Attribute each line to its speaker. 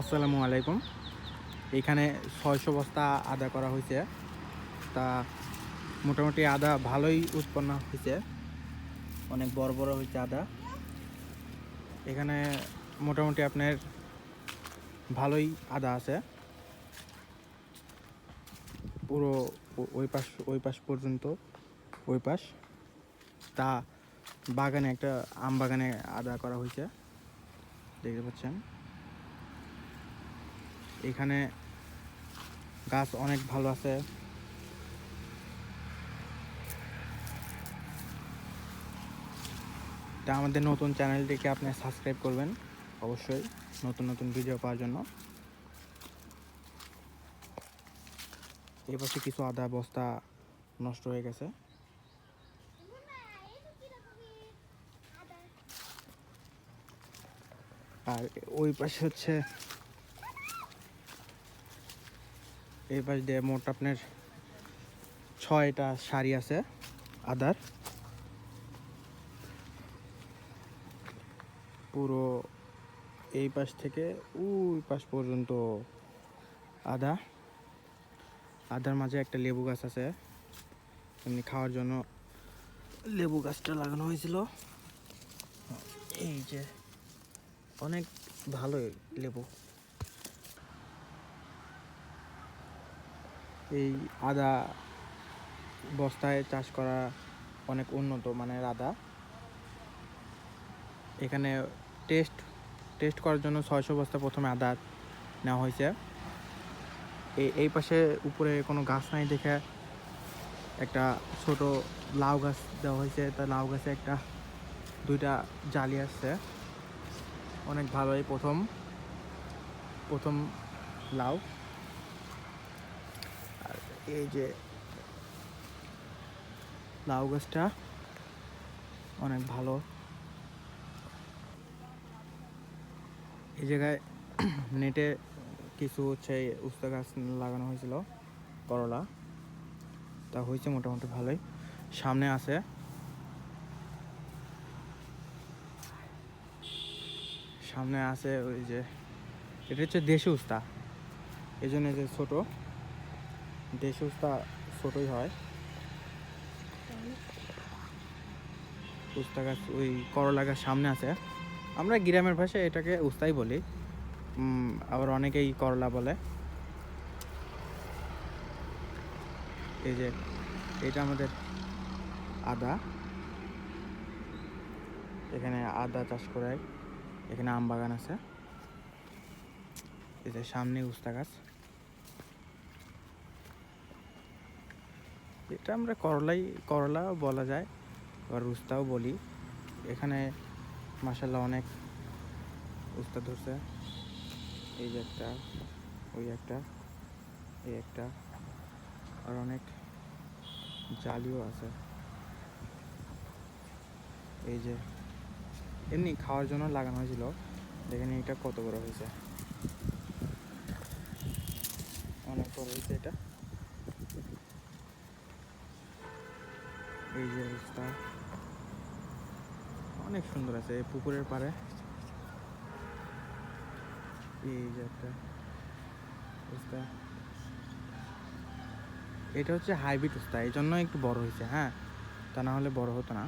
Speaker 1: আসসালামু আলাইকুম। এখানে ছয়শো বস্তা আদা করা হয়েছে। তা মোটামুটি আদা ভালোই উৎপন্ন হয়েছে। অনেক বড় বড় হয়েছে আদা। এখানে মোটামুটি আপনার ভালোই আদা আছে। পুরো ওই পাশ ওই পাশ পর্যন্ত, ওই পাশ। তা বাগানে একটা, আম বাগানে আদা করা হয়েছে। দেখতে পাচ্ছেন? এখানে গাছ অনেক ভালো আছে। তা আমাদের নতুন চ্যানেলটিকে আপনি সাবস্ক্রাইব করবেন, অবশ্যই নতুন নতুন ভিডিও পাওয়ার জন্য। এই কিছু আদা বস্তা নষ্ট হয়ে গেছে। আর ওই পাশে হচ্ছে এই পাশ দিয়ে মোট আপনার ছয়টা শাড়ি আছে, আদার। পুরো এই পাশ থেকে ওই পাশ পর্যন্ত আদা। আদার মাঝে একটা লেবু গাছ আছে, এমনি খাওয়ার জন্য লেবু গাছটা লাগানো হয়েছিল। এই যে অনেক ভালো লেবু। এই আদা বস্তায় চাষ করা অনেক উন্নত মানের আদা এখানে টেস্ট টেস্ট করার জন্য ছয়শো বস্তা প্রথমে আদা নেওয়া হয়েছে। এই এই পাশে উপরে কোনো গাছ নাই দেখে একটা ছোট লাউ গাছ দেওয়া হয়েছে। তা লাউ গাছে একটা, দুইটা জালি আসছে অনেক ভালোই প্রথম প্রথম লাউ। এই যে লাউ গাছটা অনেক ভালো। এই জায়গায় নেটে কিছু হচ্ছে উস্তা গাছ লাগানো হয়েছিল, করলা। তা হয়েছে মোটামুটি ভালোই। সামনে আছে। সামনে আছে ওই যে, এটা হচ্ছে দেশি উস্তা। এই জন্য যে ছোটো। দেশি উস্তা ছোটোই হয়। উস্তা গাছ ওই করলা গাছ সামনে আছে। আমরা গ্রামের ভাষায় এটাকে উস্তাই বলি। আবার অনেকেই করলা বলে। এই যে, এটা আমাদের আদা। এখানে আদা চাষ করে এখানে আম বাগান আছে। এই যে সামনে উস্তা গাছ। এটা আমরা করলাই, করলা বলা যায় আবার উস্তাও বলি। এখানে মাসাল্লাহ অনেক উস্তা ধরছে। এই যে একটা, ওই একটা, এই একটা, আর অনেক জালিও আছে। এই যে, এমনি খাওয়ার জন্য লাগানো হয়েছিল। দেখেন এটা কত বড় হয়েছে। অনেক বড় হয়েছে এটা। এই যে রাস্তা। অনেক সুন্দর আছে, এই পুকুরের পাড়ে। এই যে একটা উস্তা এটা হচ্ছে হাইব্রিড উস্তা এই জন্য একটু বড় হয়েছে হ্যাঁ? তা না হলে বড় হতো না।